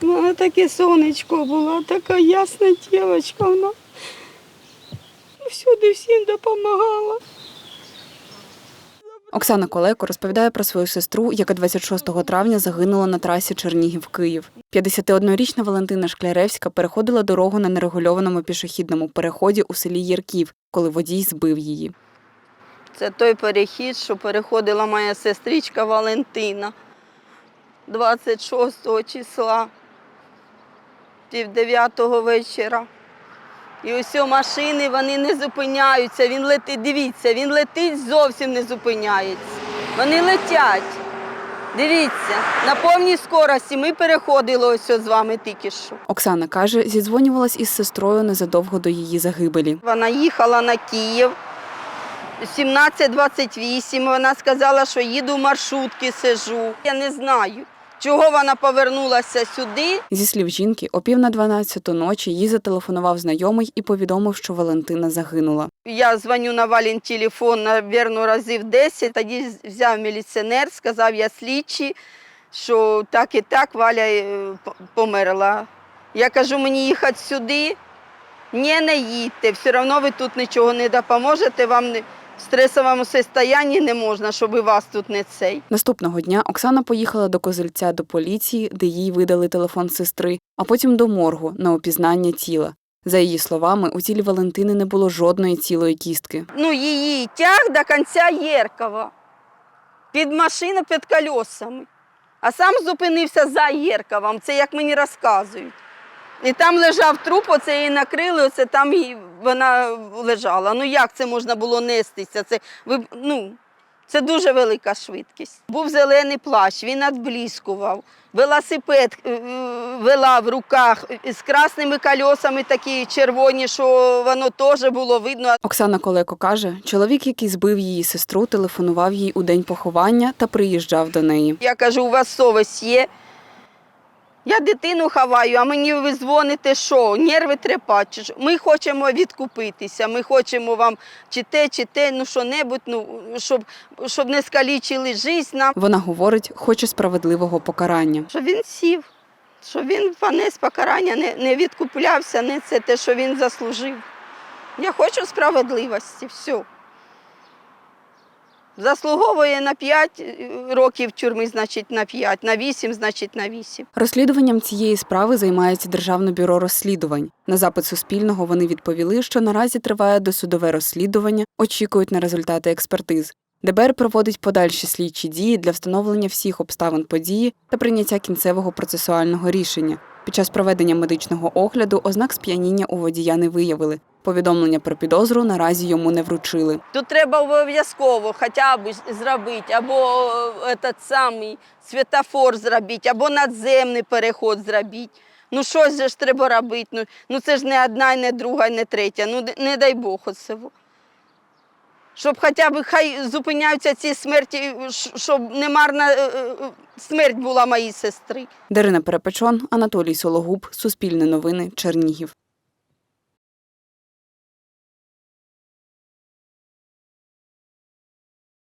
Вона таке сонечко була, така ясна дівчинка вона. Всюди всім допомагала. Оксана Колеко розповідає про свою сестру, яка 26 травня загинула на трасі Чернігів-Київ. 51-річна Валентина Шкляревська переходила дорогу на нерегульованому пішохідному переході у селі Єрків, коли водій збив її. Це той перехід, що переходила моя сестричка Валентина 26 числа, пів дев'ятого вечора. І ось машини вони не зупиняються. Він летить, дивіться, він летить зовсім не зупиняється. Вони летять. Дивіться, на повній скорості ми переходили ось з вами тільки що. Оксана каже, зідзвонювалась із сестрою незадовго до її загибелі. Вона їхала на Київ 17.28. Вона сказала, що їду в маршрутки, сижу. Я не знаю, чого вона повернулася сюди. Зі слів жінки, о пів на 12 ночі їй зателефонував знайомий і повідомив, що Валентина загинула. Я дзвоню на Валін телефон, навірно, разів 10. Тоді взяв міліціонер, сказав я слідчий, що так і так Валя е, померла. Я кажу, мені їхати сюди. Ні, не їдьте, все одно ви тут нічого не допоможете, вам не- в стресовому стані не можна, щоб і вас тут не цей. Наступного дня Оксана поїхала до Козельця до поліції, де їй видали телефон сестри, а потім до моргу на опізнання тіла. За її словами, у тілі Валентини не було жодної цілої кістки. Ну, її тяг до кінця Єркова. Під машину під колесами. А сам зупинився за Єрковом. Це як мені розказують. І там лежав труп, оце її накрили, оце там вона лежала. Ну як це можна було нестися? Це, ви, ну, це дуже велика швидкість. Був зелений плащ, він надблискував. Велосипед е, е, вела в руках з красними кольосами такі червоні, що воно теж було видно. Оксана Колеко каже, чоловік, який збив її сестру, телефонував їй у день поховання та приїжджав до неї. Я кажу, у вас совість є. Я дитину ховаю, а мені ви дзвоните, що нерви трепать. чи? Ми хочемо відкупитися, ми хочемо вам чи те, чи те, ну що-небудь, ну, щоб, щоб не скалічили життя нам. Вона говорить, хоче справедливого покарання. Щоб він сів, щоб він понес покарання, не, не відкуплявся, не це те, що він заслужив. Я хочу справедливості, все. Заслуговує на 5 років тюрми, значить на 5, на 8, значить на 8. Розслідуванням цієї справи займається Державне бюро розслідувань. На запит Суспільного вони відповіли, що наразі триває досудове розслідування, очікують на результати експертиз. ДБР проводить подальші слідчі дії для встановлення всіх обставин події та прийняття кінцевого процесуального рішення. Під час проведення медичного огляду ознак сп'яніння у водія не виявили. Повідомлення про підозру наразі йому не вручили. Тут треба обов'язково хоча б зробити, або е, этот самий світофор зробити, або надземний переход зробити. Ну щось же ж треба робити. Ну, ну це ж не одна, не друга, не третя. Ну не- дай Бог оцього. Щоб хоча б хай зупиняються ці смерті, щоб не марна е, е, смерть була моїй сестри. Дарина Перепечон, Анатолій Сологуб, Суспільне новини, Чернігів.